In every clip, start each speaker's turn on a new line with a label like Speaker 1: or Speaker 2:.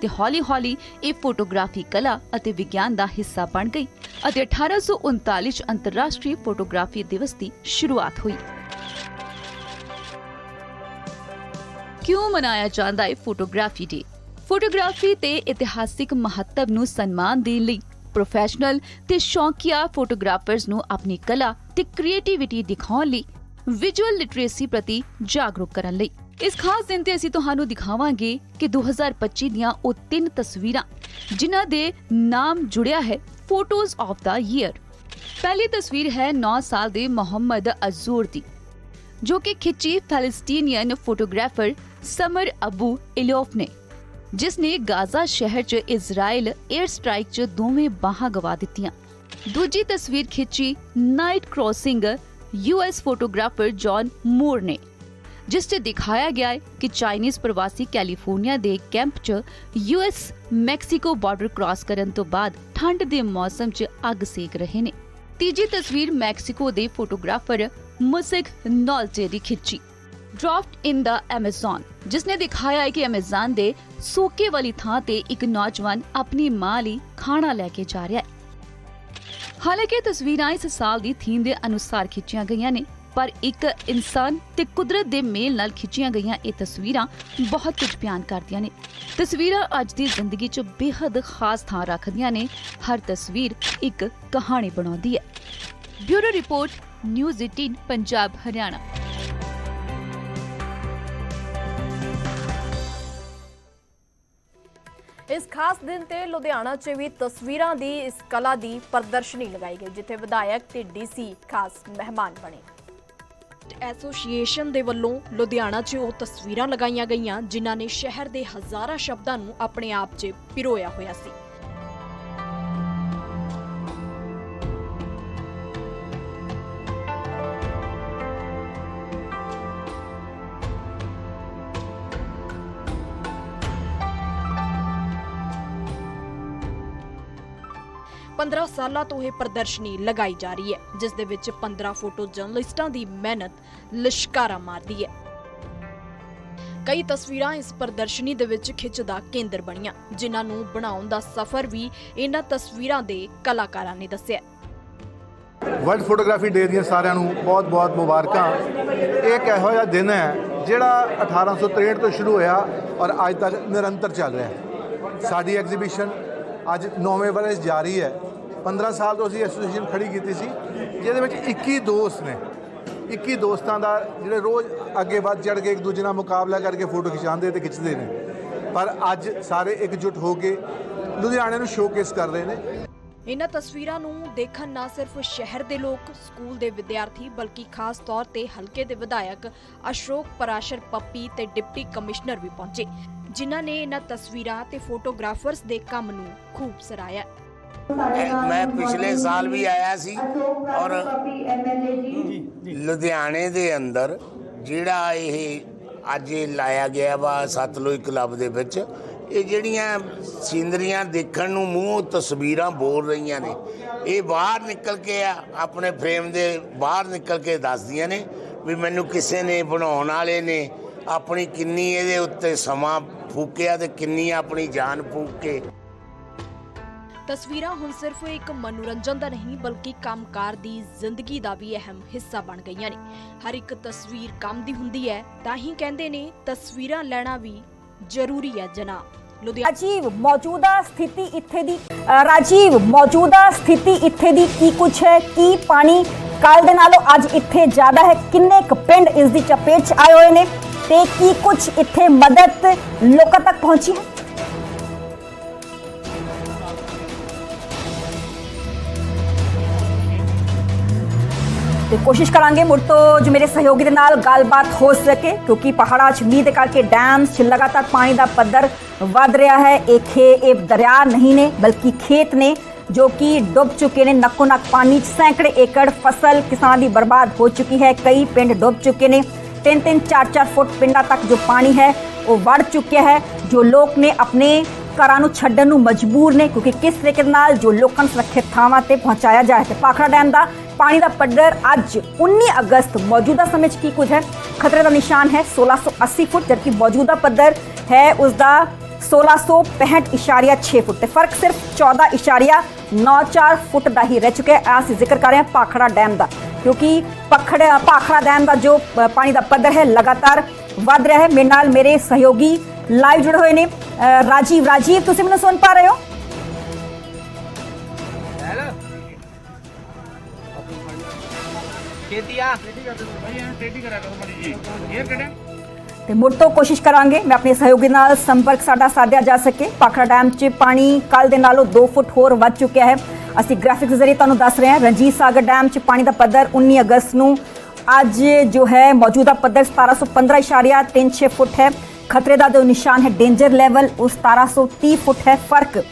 Speaker 1: ਤੇ ਹੌਲੀ-ਹੌਲੀ ਇਹ ਫੋਟੋਗ੍ਰਾਫੀ ਕਲਾ ਅਤੇ ਵਿਗਿਆਨ ਦਾ ਹਿੱਸਾ ਬਣ ਗਈ ਅਤੇ 1839 ਚ ਅੰਤਰਰਾਸ਼ਟਰੀ ਫੋਟੋਗ੍ਰਾਫੀ ਦਿਵਸ ਦੀ ਸ਼ੁਰੂਆਤ ਹੋਈ। ਕਿਉਂ ਮਨਾਇਆ ਜਾਂਦਾ ਹੈ ਫੋਟੋਗ੍ਰਾਫੀ ਡੇ? ਫੋਟੋਗ੍ਰਾਫੀ ਤੇ ਇਤਿਹਾਸਿਕ ਮਹੱਤਵ ਨੂੰ ਸਨਮਾਨ ਦੇਣ ਲਈ ਪ੍ਰੋਫੈਸ਼ਨਲ ਤੇ ਸ਼ੌਕੀਆ ਫੋਟੋਗ੍ਰਾਫਰਸ ਨੂੰ ਆਪਣੀ ਕਲਾ ਤੇ ਕ੍ਰੀਏਟੀਵਿਟੀ ਦਿਖਾਉਣ ਲਈ ਵਿਜ਼ੂਅਲ ਲਿਟਰੇਸੀ ਪ੍ਰਤੀ ਜਾਗਰੂਕ ਕਰਨ ਲਈ ਇਸ ਖਾਸ ਦਿਨ ਤੇ ਅਸੀਂ ਤੁਹਾਨੂੰ ਦਿਖਾਵਾਂਗੇ ਕਿ 2025 ਦੀਆਂ ਉਹ ਤਿੰਨ ਤਸਵੀਰਾਂ, ਜਿਨ੍ਹਾਂ ਦੇ ਨਾਮ ਜੁੜਿਆ ਹੈ ਫੋਟੋਜ਼ ਆਫ ਦਾ ਈਅਰ ਪਹਿਲੀ ਤਸਵੀਰ ਹੈ 9 ਸਾਲ ਦੇ ਮੁਹੰਮਦ ਅਜ਼ੂਰ ਦੀ, ਜੋ ਕਿ ਖਿੱਚੀ Palestinian photographer Samar Abu Elouf ਨੇ, ਜਿਸ ਨੇ ਗਾਜ਼ਾ ਸ਼ਹਿਰ 'ਚ ਇਜ਼ਰਾਈਲ 에ਅਰ ਸਟ੍ਰਾਈਕ 'ਚ ਦੋਵੇਂ ਬਾਹਾਂ ਗਵਾ ਦਿੱਤੀਆਂ। ਦੂਜੀ ਤਸਵੀਰ ਖਿੱਚੀ night crossing US photographer John Moore ਨੇ। ਜਿਸ 'ਚ ਦਿਖਾਇਆ ਗਿਆ ਹੈ ਕਿ ਚਾਈਨੀਜ਼ ਪ੍ਰਵਾਸੀ ਕੈਲੀਫੋਰਨੀਆ ਦੇ ਕੈਂਪ 'ਚ ਯੂਐਸ ਮੈਕਸੀਕੋ ਬਾਰਡਰ ਕ੍ਰਾਸ ਕਰਨ ਤੋਂ ਬਾਅਦ ਠੰਡ ਦੇ ਮੌਸਮ 'ਚ ਅੱਗ ਸੇਕ ਰਹੇ ਨੇ। ਤੀਜੀ ਤਸਵੀਰ ਮੈਕਸੀਕੋ ਦੇ ਫੋਟੋਗ੍ਰਾਫਰ ਮੁਸਿਕ ਨੋਲਟੇ ਦੀ ਖਿੱਚੀ। ਡਰਾਫਟ ਇਨ ਦਾ ਐਮਾਜ਼ਨ, ਜਿਸ ਨੇ ਦਿਖਾਇਆ ਹੈ ਕਿ ਐਮਾਜ਼ਨ ਦੇ ਸੋਕੇ ਵਾਲੀ ਥਾਂ ਤੇ ਇੱਕ ਨੌਜਵਾਨ ਆਪਣੀ ਮਾਂ ਲਈ ਖਾਣਾ ਲੈ ਕੇ ਜਾ ਰਿਹਾ ਹੈ। ਹਾਲਾਂਕਿ ਤਸਵੀਰਾਂ ਇਸ ਸਾਲ ਦੀ ਥੀਮ ਦੇ ਅਨੁਸਾਰ ਖਿੱਚੀਆਂ ਗਈਆਂ ਨੇ। ਪਰ ਇੱਕ ਇਨਸਾਨ ਤੇ ਕੁਦਰਤ ਦੇ ਮੇਲ ਨਾਲ ਖਿੱਚੀਆਂ ਗਈਆਂ ਇਹ ਤਸਵੀਰਾਂ ਬਹੁਤ ਕੁਝ ਬਿਆਨ ਕਰਦੀਆਂ ਨੇ। ਤਸਵੀਰਾਂ ਅੱਜ ਦੀ ਜ਼ਿੰਦਗੀ 'ਚ ਬੇਹੱਦ ਖਾਸ ਥਾਂ ਰੱਖਦੀਆਂ ਨੇ। ਹਰ ਤਸਵੀਰ ਇੱਕ ਕਹਾਣੀ ਬਣਾਉਂਦੀ ਹੈ। Bureau report, news 18 Punjab, Haryana.
Speaker 2: ਇਸ ਖਾਸ ਦਿਨ ਤੇ ਲੁਧਿਆਣਾ 'ਚ ਵੀ ਤਸਵੀਰਾਂ ਦੀ ਇਸ ਕਲਾ ਦੀ ਪ੍ਰਦਰਸ਼ਨੀ ਲਗਾਈ ਗਈ, ਜਿੱਥੇ ਵਿਧਾਇਕ ਤੇ ਡੀਸੀ ਖਾਸ ਮਹਿਮਾਨ ਬਣੇ।
Speaker 3: ਐਸੋਸੀਏਸ਼ਨ ਦੇ ਵੱਲੋਂ ਲੁਧਿਆਣਾ 'ਚ ਉਹ ਤਸਵੀਰਾਂ ਲਗਾਈਆਂ ਗਈਆਂ, ਜਿਨ੍ਹਾਂ ਨੇ ਸ਼ਹਿਰ ਦੇ ਹਜ਼ਾਰਾਂ ਸ਼ਬਦਾਂ ਨੂੰ ਆਪਣੇ ਆਪ 'ਚ ਪਿਰੋਇਆ ਹੋਇਆ ਸੀ। ਪੰਦਰਾਂ ਸਾਲਾਂ ਤੋਂ ਇਹ ਪ੍ਰਦਰਸ਼ਨੀ ਲਗਾਈ ਜਾ ਰਹੀ ਹੈ, ਜਿਸ ਦੇ ਵਿੱਚ 15 ਫੋਟੋ ਜਰਨਲਿਸਟਾਂ ਦੀ ਮਿਹਨਤ ਲਿਸ਼ਕਾਰਾ ਮਾਰਦੀ ਹੈ। ਕਈ ਤਸਵੀਰਾਂ ਇਸ ਪ੍ਰਦਰਸ਼ਨੀ ਦੇ ਵਿੱਚ ਖਿੱਚ ਦਾ ਕੇਂਦਰ ਬਣੀਆਂ, ਜਿਨ੍ਹਾਂ ਨੂੰ ਬਣਾਉਣ ਦਾ ਸਫ਼ਰ ਵੀ ਇਹਨਾਂ ਤਸਵੀਰਾਂ ਦੇ ਕਲਾਕਾਰਾਂ ਨੇ ਦੱਸਿਆ
Speaker 4: ਵਰਲਡ ਫੋਟੋਗ੍ਰਾਫੀ ਡੇ ਦੀਆਂ ਸਾਰਿਆਂ ਨੂੰ ਬਹੁਤ-ਬਹੁਤ ਮੁਬਾਰਕਾਂ। ਇਹ ਇੱਕ ਇਹੋ ਜਿਹਾ ਦਿਨ ਹੈ, ਜਿਹੜਾ 1863 ਤੋਂ ਸ਼ੁਰੂ ਹੋਇਆ ਔਰ ਅੱਜ ਤੱਕ ਨਿਰੰਤਰ ਚੱਲ ਰਿਹਾ ਹੈ। ਸਾਡੀ ਐਗਜ਼ੀਬਿਸ਼ਨ ਅੱਜ 9ਵੇਂ ਵਰ੍ਹੇ 'ਚ ਜਾਰੀ ਹੈ। 15 ਸਾਲ ਤੋਂ ਅਸੀਂ ਐਸੋਸੀਏਸ਼ਨ ਖੜੀ ਕੀਤੀ ਸੀ, ਜਿਹਦੇ ਵਿੱਚ 21 ਦੋਸਤ ਨੇ। 21 ਦੋਸਤਾਂ ਦਾ ਜਿਹੜੇ ਰੋਜ਼ ਅੱਗੇ ਵੱਧ ਚੜ ਕੇ ਇੱਕ ਦੂਜੇ ਨਾਲ ਮੁਕਾਬਲਾ ਕਰਕੇ ਫੋਟੋ ਖਿਚਾਉਂਦੇ ਤੇ ਖਿੱਚਦੇ ਨੇ। ਪਰ ਅੱਜ ਸਾਰੇ ਇਕਜੁੱਟ ਹੋ ਕੇ ਲੁਧਿਆਣੇ ਨੂੰ ਸ਼ੋਕੇਸ ਕਰ ਰਹੇ ਨੇ।
Speaker 3: ਇਹਨਾਂ ਤਸਵੀਰਾਂ ਨੂੰ ਦੇਖਣ ਨਾ ਸਿਰਫ ਸ਼ਹਿਰ ਦੇ ਲੋਕ, ਸਕੂਲ ਦੇ ਵਿਦਿਆਰਥੀ, ਬਲਕਿ ਖਾਸ ਤੌਰ ਤੇ ਹਲਕੇ ਦੇ ਵਿਧਾਇਕ ਅਸ਼ੋਕ ਪਰਾਸ਼ਰ, ਪੱਪੀ ਤੇ ਡਿਪਟੀ ਕਮਿਸ਼ਨਰ ਵੀ ਪਹੁੰਚੇ, ਜਿਨ੍ਹਾਂ ਨੇ ਇਹਨਾਂ ਤਸਵੀਰਾਂ ਤੇ ਫੋਟੋਗ੍ਰਾਫਰਸ ਦੇ ਕੰਮ ਨੂੰ ਖੂਬ ਸਰਾਇਆ
Speaker 5: ਮੈਂ ਪਿਛਲੇ ਸਾਲ ਵੀ ਆਇਆ ਸੀ ਔਰ ਲੁਧਿਆਣੇ ਦੇ ਅੰਦਰ ਜਿਹੜਾ ਇਹ ਅੱਜ ਇਹ ਲਾਇਆ ਗਿਆ ਵਾ ਸਤਲੁਜ ਕਲੱਬ ਦੇ ਵਿੱਚ ਇਹ ਜਿਹੜੀਆਂ ਸੀਨਰੀਆਂ ਦੇਖਣ ਨੂੰ ਮੂੰਹ ਤਸਵੀਰਾਂ ਬੋਲ ਰਹੀਆਂ ਨੇ ਇਹ ਬਾਹਰ ਨਿਕਲ ਕੇ ਆ ਆਪਣੇ ਫਰੇਮ ਦੇ ਬਾਹਰ ਨਿਕਲ ਕੇ ਦੱਸਦੀਆਂ ਨੇ ਵੀ ਮੈਨੂੰ ਕਿਸੇ ਨੇ ਬਣਾਉਣ ਵਾਲੇ ਨੇ ਆਪਣੀ ਕਿੰਨੀ ਇਹਦੇ ਉੱਤੇ ਸਮਾਂ ਫੂਕਿਆ ਤੇ ਕਿੰਨੀ ਆਪਣੀ ਜਾਨ ਫੂਕ ਕੇ
Speaker 3: ਤਸਵੀਰਾਂ ਹੁਣ ਸਿਰਫ ਇੱਕ ਮਨੋਰੰਜਨ ਦਾ ਨਹੀਂ, ਬਲਕਿ ਕੰਮਕਾਰ ਦੀ ਜ਼ਿੰਦਗੀ ਦਾ ਵੀ ਅਹਿਮ ਹਿੱਸਾ ਬਣ ਗਈਆਂ ਨੇ। ਹਰ ਇੱਕ ਤਸਵੀਰ ਕੰਮ ਦੀ ਹੁੰਦੀ ਹੈ, ਤਾਂ ਹੀ ਕਹਿੰਦੇ ਨੇ ਤਸਵੀਰਾਂ ਲੈਣਾ ਵੀ ਜ਼ਰੂਰੀ ਹੈ ਜਨਾਬ।
Speaker 6: ਰਾਜੀਵ, ਮੌਜੂਦਾ ਸਥਿਤੀ ਇੱਥੇ ਦੀ ਰਾਜੀਵ, ਮੌਜੂਦਾ ਸਥਿਤੀ ਇੱਥੇ ਦੀ ਕੀ ਕੁਛ ਹੈ? ਕੀ ਪਾਣੀ ਕੱਲ ਦੇ ਨਾਲੋਂ ਅੱਜ ਇੱਥੇ ਜ਼ਿਆਦਾ ਹੈ? ਕਿੰਨੇ ਕੁ ਪਿੰਡ ਇਸ ਦੀ ਚਪੇਟ 'ਚ ਆਏ ਹੋਏ ਨੇ ਤੇ ਕੀ ਕੁਛ ਇੱਥੇ ਮਦਦ ਲੋਕਾਂ ਤੱਕ ਪਹੁੰਚੀ ਹੈ? ਤੇ ਕੋਸ਼ਿਸ਼ ਕਰਾਂਗੇ ਮੁੜ ਤੋਂ ਜੋ ਮੇਰੇ ਸਹਿਯੋਗੀ ਦੇ ਨਾਲ ਗੱਲਬਾਤ ਹੋ ਸਕੇ, ਕਿਉਂਕਿ ਪਹਾੜਾਂ 'ਚ ਮੀਂਹ ਦੇ ਕਰਕੇ ਡੈਮ 'ਚ ਲਗਾਤਾਰ ਪਾਣੀ ਦਾ ਪੱਧਰ ਵੱਧ ਰਿਹਾ ਹੈ। ਇਹ ਖੇ ਇਹ ਦਰਿਆ ਨਹੀਂ ਨੇ, ਬਲਕਿ ਖੇਤ ਨੇ, ਜੋ ਕਿ ਡੁੱਬ ਚੁੱਕੇ ਨੇ। ਨੱਕੋ ਨੱਕ ਪਾਣੀ 'ਚ ਸੈਂਕੜੇ ਏਕੜ ਫਸਲ ਕਿਸਾਨਾਂ ਦੀ ਬਰਬਾਦ ਹੋ ਚੁੱਕੀ ਹੈ। ਕਈ ਪਿੰਡ ਡੁੱਬ ਚੁੱਕੇ ਨੇ। ਤਿੰਨ ਤਿੰਨ ਚਾਰ ਚਾਰ ਫੁੱਟ ਪਿੰਡਾਂ ਤੱਕ ਜੋ ਪਾਣੀ ਹੈ, ਉਹ ਵੜ ਚੁੱਕਿਆ ਹੈ, ਜੋ ਲੋਕ ਨੇ ਆਪਣੇ ਘਰਾਂ ਨੂੰ ਛੱਡਣ ਨੂੰ ਮਜਬੂਰ ਨੇ, ਕਿਉਂਕਿ ਕਿਸ ਤਰੀਕੇ ਦੇ ਨਾਲ ਜੋ ਲੋਕਾਂ ਨੂੰ ਸੁਰੱਖਿਅਤ ਥਾਵਾਂ ਤੇ ਪਹੁੰਚਾਇਆ ਜਾਏ ਤੇ ਪਾਖੜਾ ਡੈਮ ਦਾ ਪਾਣੀ ਦਾ ਪੱਧਰ ਅੱਜ 19 ਅਗਸਤ ਮੌਜੂਦਾ ਸਮੇਂ 'ਚ ਕੀ ਕੁਝ ਹੈ ਖਤਰੇ ਦਾ ਨਿਸ਼ਾਨ ਹੈ 1680 ਫੁੱਟ ਜਦਕਿ ਮੌਜੂਦਾ ਪੱਧਰ ਹੈ ਉਸ ਦਾ 1665.6 ਫੁੱਟ ਤੇ ਫ਼ਰਕ ਸਿਰਫ 14.94 ਫੁੱਟ ਦਾ ਹੀ ਰਹਿ ਚੁੱਕਿਆ ਹੈ ਅਸੀਂ ਜ਼ਿਕਰ ਕਰ ਰਹੇ ਹਾਂ ਪਾਖੜਾ ਡੈਮ ਦਾ ਕਿਉਂਕਿ ਪਖੜਾ ਪਾਖੜਾ ਡੈਮ ਦਾ ਜੋ ਅ, ਪਾਣੀ ਦਾ ਪੱਧਰ ਹੈ ਲਗਾਤਾਰ ਵੱਧ ਰਿਹਾ ਹੈ ਮੇਰੇ ਨਾਲ ਮੇਰੇ ਸਹਿਯੋਗੀ ਲਾਈਵ ਜੁੜੇ ਹੋਏ ਨੇ ਅ, ਰਾਜੀਵ ਰਾਜੀਵ ਤੁਸੀਂ ਮੈਨੂੰ ਸੁਣ ਪਾ ਰਹੇ ਹੋ ਤੇ ਮੁੜ ਤੋਂ ਕੋਸ਼ਿਸ਼ ਕਰਾਂਗੇ, ਮੈਂ ਆਪਣੇ ਸਹਿਯੋਗੀ ਨਾਲ ਸੰਪਰਕ ਸਾਡਾ ਸਾਧਿਆ ਜਾ ਸਕੇ। ਪਾਖੜਾ ਡੈਮ 'ਚ ਪਾਣੀ ਕੱਲ ਦੇ ਨਾਲੋਂ 2 ਫੁੱਟ ਹੋਰ ਵੱਧ ਚੁੱਕਿਆ ਹੈ। ਅਸੀਂ ਗ੍ਰਾਫਿਕਸ ਜ਼ਰੀਏ ਤੁਹਾਨੂੰ ਦੱਸ ਰਹੇ ਹਾਂ, ਰਣਜੀਤ ਸਾਗਰ ਡੈਮ 'ਚ ਪਾਣੀ ਦਾ ਪੱਧਰ 19 ਅਗਸਤ ਨੂੰ ਅੱਜ ਜੋ ਹੈ, ਮੌਜੂਦਾ ਪੱਧਰ 1715.36 ਫੁੱਟ ਹੈ। ਖਤਰੇ ਦਾ ਜੋ ਨਿਸ਼ਾਨ ਹੈ ਡੇਂਜਰ ਲੈਵਲ ਉਹ 1730 ਫੁੱਟ ਹੈ। ਫ਼ਰਕ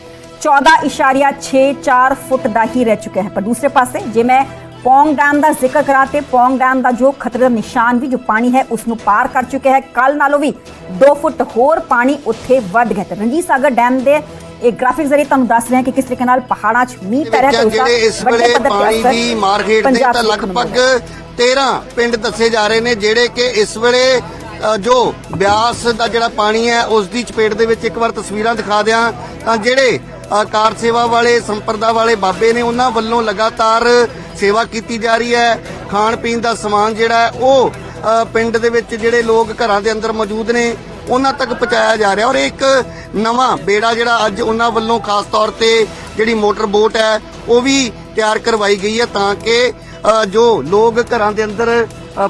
Speaker 6: 14.64 ਫੁੱਟ ਦਾ ਹੀ ਰਹਿ ਚੁੱਕਿਆ ਹੈ। ਪਰ ਦੂਸਰੇ ਪਾਸੇ, ਜੇ ਮੈਂ ਪੌਂਗ ਡੈਮ ਦਾ ਜ਼ਿਕਰ ਕਰਾਂ ਤੇ ਪੌਂਗ ਡੈਮ ਦਾ ਜੋ ਖਤਰੇ ਦਾ ਨਿਸ਼ਾਨ ਵੀ ਜੋ ਪਾਣੀ ਹੈ ਉਸ ਨੂੰ ਪਾਰ ਕਰ ਚੁੱਕਿਆ ਹੈ। ਕੱਲ ਨਾਲੋਂ ਵੀ 2 ਫੁੱਟ ਹੋਰ ਪਾਣੀ ਉੱਥੇ ਵੱਧ ਗਿਆ ਤੇ ਰਣਜੀਤ ਸਾਗਰ ਡੈਮ ਦੇ ਇਹ ਗ੍ਰਾਫਿਕ ਜ਼ਰੀਏ ਤੁਹਾਨੂੰ ਦੱਸ ਰਹੇ ਹਾਂ ਕਿ ਕਿਸ ਤਰੀਕੇ ਨਾਲ ਪਹਾੜਾਂ 'ਚ ਮੀਂਹ ਪੈ ਰਿਹਾ ਤੇ ਵੱਡੇ ਪੱਧਰ ਤੇ
Speaker 7: ਪਾਣੀ ਦੀ ਮਾਰਕੀਟ ਦੇ ਤਾਂ ਲਗਭਗ
Speaker 6: ਮਿਲ ਰਿਹਾ ਹੈ।
Speaker 7: 13 ਪਿੰਡ ਦੱਸੇ ਜਾ ਰਹੇ ਨੇ ਜਿਹੜੇ ਕਿ ਇਸ ਵੇਲੇ ਜੋ ਬਿਆਸ ਦਾ ਜਿਹੜਾ ਪਾਣੀ ਹੈ ਉਸ ਦੀ ਚਪੇਟ ਦੇ ਵਿੱਚ ਇੱਕ ਵਾਰ ਤਸਵੀਰਾਂ ਦਿਖਾ ਦਿਆਂ। ਤਾਂ ਜਿਹੜੇ ਕਾਰ ਸੇਵਾ ਵਾਲੇ, ਸੰਪਰਦਾ ਵਾਲੇ ਬਾਬੇ ਨੇ ਉਹਨਾਂ ਵੱਲੋਂ ਲਗਾਤਾਰ ਸੇਵਾ ਕੀਤੀ ਜਾ ਰਹੀ ਹੈ। ਖਾਣ ਪੀਣ ਦਾ ਸਮਾਨ ਜਿਹੜਾ ਉਹ ਪਿੰਡ ਦੇ ਵਿੱਚ ਜਿਹੜੇ ਲੋਕ ਘਰਾਂ ਦੇ ਅੰਦਰ ਮੌਜੂਦ ਨੇ, ਉਹਨਾਂ ਤੱਕ ਪਹੁੰਚਾਇਆ ਜਾ ਰਿਹਾ। ਔਰ ਇੱਕ ਨਵਾਂ ਬੇੜਾ ਜਿਹੜਾ ਅੱਜ ਉਹਨਾਂ ਵੱਲੋਂ ਖਾਸ ਤੌਰ ਤੇ ਜਿਹੜੀ ਮੋਟਰ ਬੋਟ ਹੈ, ਉਹ ਵੀ ਤਿਆਰ ਕਰਵਾਈ ਗਈ ਹੈ ਤਾਂ ਕਿ ਜੋ ਲੋਕ ਘਰਾਂ ਦੇ ਅੰਦਰ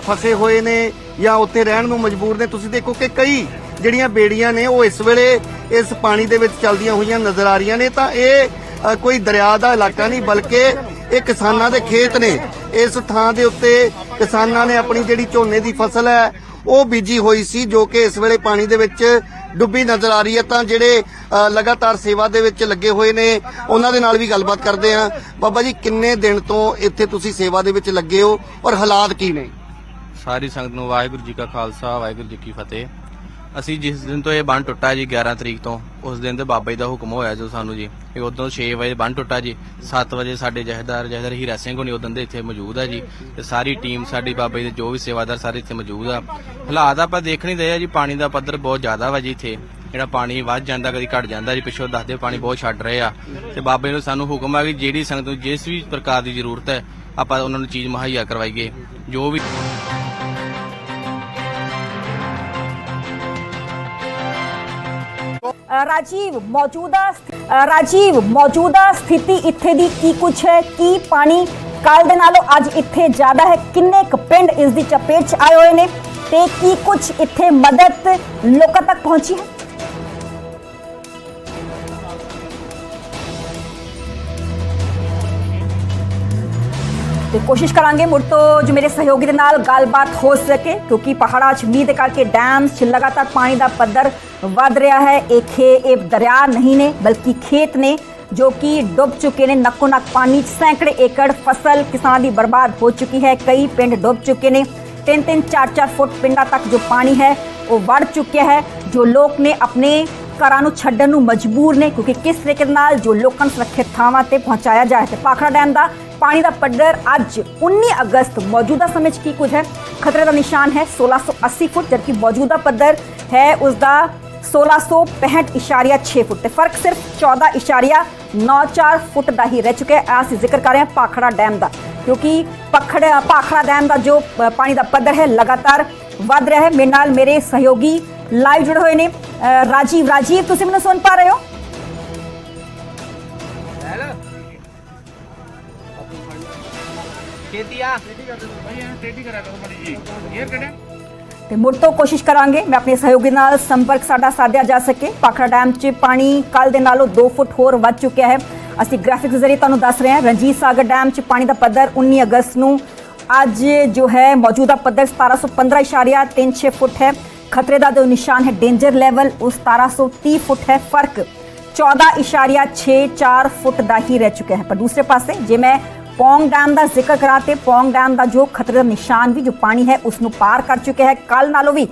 Speaker 7: ਫਸੇ ਹੋਏ ਨੇ ਜਾਂ ਉੱਥੇ ਰਹਿਣ ਨੂੰ ਮਜਬੂਰ ਨੇ, ਤੁਸੀਂ ਦੇਖੋ ਕਿ ਕਈ ਜਿਹੜੀਆਂ ਬੇੜੀਆਂ ਨੇ, ਉਹ ਇਸ ਵੇਲੇ ਇਸ ਪਾਣੀ ਦੇ ਵਿੱਚ ਚੱਲਦੀਆਂ ਹੋਈਆਂ ਨਜ਼ਰ ਆ ਰਹੀਆਂ ਨੇ, ਤਾਂ ਇਹ ਕੋਈ ਦਰਿਆ ਦਾ ਇਲਾਕਾ ਨਹੀਂ, ਬਲਕਿ ਇਹ ਕਿਸਾਨਾਂ ਦੇ ਖੇਤ ਨੇ। ਇਸ ਥਾਂ ਦੇ ਉੱਤੇ ਕਿਸਾਨਾਂ ਨੇ ਆਪਣੀ ਜਿਹੜੀ ਝੋਨੇ ਦੀ ਫਸਲ ਹੈ, ਉਹ ਬੀਜੀ ਹੋਈ ਸੀ, ਜੋ ਕਿ ਇਸ ਵੇਲੇ ਪਾਣੀ ਦੇ ਵਿੱਚ ਡੁੱਬੀ ਨਜ਼ਰ ਆ ਰਹੀ ਹੈ। ਤਾਂ ਜਿਹੜੇ ਲਗਾਤਾਰ ਸੇਵਾ ਦੇ ਵਿੱਚ ਲੱਗੇ ਹੋਏ ਨੇ, ਉਹਨਾਂ ਦੇ ਨਾਲ ਵੀ ਗੱਲਬਾਤ ਕਰਦੇ ਆ ਬਾਬਾ ਜੀ, ਕਿੰਨੇ ਦਿਨ ਤੋਂ ਇੱਥੇ ਤੁਸੀਂ ਸੇਵਾ ਦੇ ਵਿੱਚ ਲੱਗੇ ਹੋ, ਔਰ ਹਾਲਾਤ ਕੀ ਨੇ?
Speaker 8: ਸਾਰੀ ਸੰਗਤ ਨੂੰ ਵਾਹਿਗੁਰੂ ਜੀ ਕਾ ਖਾਲਸਾ, ਵਾਹਿਗੁਰੂ ਜੀ ਕੀ ਫਤਿਹ। ਅਸੀਂ ਜਿਸ ਦਿਨ ਤੋਂ ਇਹ ਬੰਨ ਟੁੱਟਾ ਜੀ 11 ਤਰੀਕ ਤੋਂ, ਉਸ ਦਿਨ ਤੇ ਬਾਬਾ ਜੀ ਦਾ ਹੁਕਮ ਹੋਇਆ ਜੋ ਸਾਨੂੰ ਜੀ। ਇਹ ਉਦੋਂ 6 ਵਜੇ ਬੰਨ ਟੁੱਟਾ ਜੀ 7 ਵਜੇ ਸਾਡੇ ਜਹੇਦਾਰ ਜਹੇਦਾਰ ਹੀਰਾ ਸਿੰਘ ਹੋਣੀ ਉਦੋਂ ਦੇ ਇੱਥੇ ਮੌਜੂਦ ਹੈ ਜੀ। ਤੇ ਸਾਰੀ ਟੀਮ ਸਾਡੀ ਬਾਬਾ ਜੀ ਦੇ ਜੋ ਵੀ ਸੇਵਾਦਾਰ ਸਾਰੇ ਇੱਥੇ ਮੌਜੂਦ ਆ। ਹਾਲਾਤ ਆਪਾਂ ਦੇਖ ਨਹੀਂ ਰਹੇ ਆ ਜੀ, ਪਾਣੀ ਦਾ ਪੱਧਰ ਬਹੁਤ ਜ਼ਿਆਦਾ ਵਾ ਜੀ ਇੱਥੇ। ਜਿਹੜਾ ਪਾਣੀ ਵੱਧ ਜਾਂਦਾ, ਕਦੀ ਘਟ ਜਾਂਦਾ ਜੀ, ਪਿੱਛੋਂ ਦੱਸਦੇ ਪਾਣੀ ਬਹੁਤ ਛੱਡ ਰਹੇ ਆ। ਤੇ ਬਾਬੇ ਨੂੰ ਸਾਨੂੰ ਹੁਕਮ ਆ ਕਿ ਜਿਹੜੀ ਸੰਗਤ ਨੂੰ ਜਿਸ ਵੀ ਪ੍ਰਕਾਰ ਦੀ ਜ਼ਰੂਰਤ ਹੈ, ਆਪਾਂ ਉਹਨਾਂ ਨੂੰ ਚੀਜ਼ ਮੁਹੱਈਆ ਕਰਵਾਈਏ। ਜੋ ਵੀ
Speaker 6: ਰਾਜੀਵ, ਮੌਜੂਦਾ ਰਾਜੀਵ, ਮੌਜੂਦਾ ਸਥਿਤੀ ਇੱਥੇ ਦੀ ਕੀ ਕੁਛ ਹੈ? ਕੀ ਪਾਣੀ ਕੱਲ ਦੇ ਨਾਲੋਂ ਅੱਜ ਇੱਥੇ ਜ਼ਿਆਦਾ ਹੈ? ਕਿੰਨੇ ਕੁ ਪਿੰਡ ਇਸ ਦੀ ਚਪੇਟ 'ਚ ਆਏ ਹੋਏ ਨੇ? ਤੇ ਕੀ ਕੁਝ ਇੱਥੇ ਮਦਦ ਲੋਕਾਂ ਤੱਕ ਪਹੁੰਚੀ ਹੈ? ਤੇ ਕੋਸ਼ਿਸ਼ ਕਰਾਂਗੇ ਮੁੜ ਤੋਂ ਜੋ ਮੇਰੇ ਸਹਿਯੋਗੀ ਦੇ ਨਾਲ ਗੱਲਬਾਤ ਹੋ ਸਕੇ, ਕਿਉਂਕਿ ਪਹਾੜਾਂ 'ਚ ਮੀਂਹ ਦੇ ਕਰਕੇ ਡੈਮਸ 'ਚ ਲਗਾਤਾਰ ਪਾਣੀ ਦਾ ਪੱਧਰ ਵੱਧ ਰਿਹਾ ਹੈ। ਇਹ ਖੇ ਇਹ ਦਰਿਆ ਨਹੀਂ ਨੇ, ਬਲਕਿ ਖੇਤ ਨੇ, ਜੋ ਕਿ ਡੁੱਬ ਚੁੱਕੇ ਨੇ। ਨੱਕੋ ਨੱਕ ਪਾਣੀ 'ਚ ਸੈਂਕੜੇ ਏਕੜ ਫਸਲ ਕਿਸਾਨ ਦੀ ਬਰਬਾਦ ਹੋ ਚੁੱਕੀ ਹੈ। ਕਈ ਪਿੰਡ ਡੁੱਬ ਚੁੱਕੇ ਨੇ। ਤਿੰਨ ਤਿੰਨ, ਚਾਰ ਚਾਰ ਫੁੱਟ ਪਿੰਡਾਂ ਤੱਕ ਜੋ ਪਾਣੀ ਹੈ, ਉਹ ਵੜ ਚੁੱਕਿਆ ਹੈ। ਜੋ ਲੋਕ ਨੇ ਆਪਣੇ ਘਰਾਂ ਨੂੰ ਛੱਡਣ ਨੂੰ ਮਜਬੂਰ ਨੇ, ਕਿਉਂਕਿ ਕਿਸ ਤਰੀਕੇ ਨਾਲ ਜੋ ਲੋਕਾਂ ਨੂੰ ਸੁਰੱਖਿਅਤ ਥਾਵਾਂ ਤੇ ਪਹੁੰਚਾਇਆ ਜਾਏ ਤੇ ਪਾਖੜਾ ਡੈਮ ਦਾ ਪਾਣੀ ਦਾ ਪੱਧਰ ਅੱਜ 19 ਅਗਸਤ ਮੌਜੂਦਾ ਸਮੇਂ 'ਚ ਕੀ ਕੁਝ ਹੈ? ਖਤਰੇ ਦਾ ਨਿਸ਼ਾਨ ਹੈ 1680 ਫੁੱਟ, ਜਦਕਿ ਮੌਜੂਦਾ ਪੱਧਰ ਹੈ ਉਸ ਦਾ 1665.6 ਫੁੱਟ। ਤੇ ਫ਼ਰਕ ਸਿਰਫ 14.94 ਫੁੱਟ ਦਾ ਹੀ ਰਹਿ ਚੁੱਕਿਆ ਹੈ। ਅਸੀਂ ਜ਼ਿਕਰ ਕਰ ਰਹੇ ਹਾਂ ਪਾਖੜਾ ਡੈਮ ਦਾ, ਕਿਉਂਕਿ ਪਖੜਾ, ਪਾਖੜਾ ਡੈਮ ਦਾ ਜੋ ਪਾਣੀ ਦਾ ਪੱਧਰ ਹੈ, ਲਗਾਤਾਰ ਵੱਧ ਰਿਹਾ ਹੈ। ਮੇਰੇ ਨਾਲ ਮੇਰੇ ਸਹਿਯੋਗੀ ਲਾਈਵ ਜੁੜੇ ਹੋਏ ਨੇ ਰਾਜੀਵ ਰਾਜੀਵ, ਤੁਸੀਂ ਮੈਨੂੰ ਸੁਣ ਪਾ ਰਹੇ ਹੋ? ਤੇ ਮੁੜ ਤੋਂ ਕੋਸ਼ਿਸ਼ ਕਰਾਂਗੇ ਮੈਂ ਆਪਣੇ ਸਹਿਯੋਗੀ ਨਾਲ ਸੰਪਰਕ ਸਾਡਾ ਸਾਧਿਆ ਜਾ ਸਕੇ। ਪਾਖੜਾ ਡੈਮ 'ਚ ਪਾਣੀ ਕੱਲ ਦੇ ਨਾਲੋਂ 2 ਫੁੱਟ ਹੋਰ ਵੱਧ ਚੁੱਕਿਆ ਹੈ। ਅਸੀਂ ਗ੍ਰਾਫਿਕਸ ਜ਼ਰੀਏ ਤੁਹਾਨੂੰ ਦੱਸ ਰਹੇ ਹਾਂ ਰਣਜੀਤ ਸਾਗਰ ਡੈਮ 'ਚ ਪਾਣੀ ਦਾ ਪੱਧਰ 19 ਅਗਸਤ ਨੂੰ ਅੱਜ ਜੋ ਹੈ ਮੌਜੂਦਾ ਪੱਧਰ 1715.36 ਫੁੱਟ ਹੈ। ਖਤਰੇ ਦਾ ਜੋ ਨਿਸ਼ਾਨ ਹੈ ਡੇਂਜਰ ਲੈਵਲ ਉਹ 1730 ਫੁੱਟ ਹੈ ਫ਼ਰਕ। 14.64 ਫੁੱਟ ਦਾ ਹੀ ਰਹਿ ਚੁੱਕਿਆ ਹੈ। ਪਰ ਦੂਸਰੇ ਪਾਸੇ ਜੇ ਮੈਂ ਪੌਂਗ ਡੈਮ ਦਾ ਜ਼ਿਕਰ ਕਰਾਂ ਤੇ ਪੌਂਗ ਡੈਮ ਦਾ ਜੋ ਖਤਰੇ ਦਾ ਨਿਸ਼ਾਨ ਵੀ ਜੋ ਪਾਣੀ ਹੈ ਉਸ ਨੂੰ ਪਾਰ ਕਰ ਚੁੱਕਿਆ ਹੈ। ਕੱਲ ਨਾਲੋਂ ਵੀ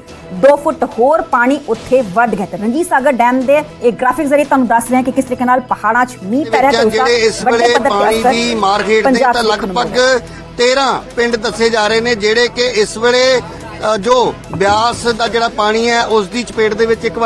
Speaker 6: 2 ਫੁੱਟ ਹੋਰ ਪਾਣੀ ਉੱਥੇ ਵੱਧ ਗਿਆ ਤੇ ਰਣਜੀਤ ਸਾਗਰ ਡੈਮ ਦੇ ਇਹ ਗ੍ਰਾਫਿਕ ਜ਼ਰੀਏ ਤੁਹਾਨੂੰ ਦੱਸ ਰਹੇ ਹਾਂ ਕਿ ਕਿਸ ਤਰੀਕੇ ਨਾਲ ਪਹਾੜਾਂ 'ਚ ਮੀਂਹ ਪੈ ਰਿਹਾ ਤੇ ਵੱਡੇ ਪੱਧਰ ਤੇ
Speaker 7: ਪਾਣੀ ਦੀ ਮਾਰਕੀਟ ਦੇ ਤਾਂ ਲਗਭਗ
Speaker 6: ਰਿਹਾ ਹੈ।
Speaker 7: 13 ਪਿੰਡ ਦੱਸੇ ਜਾ ਰਹੇ ਨੇ ਜਿਹੜੇ ਕਿ ਇਸ ਵੇਲੇ ਜੋ ਬਿਆਸ ਦਾ ਜਿਹੜਾ ਪਾਣੀ ਹੈ ਉਸ ਦੀ ਚਪੇਟ ਦੇ ਵਿੱਚ ਇੱਕ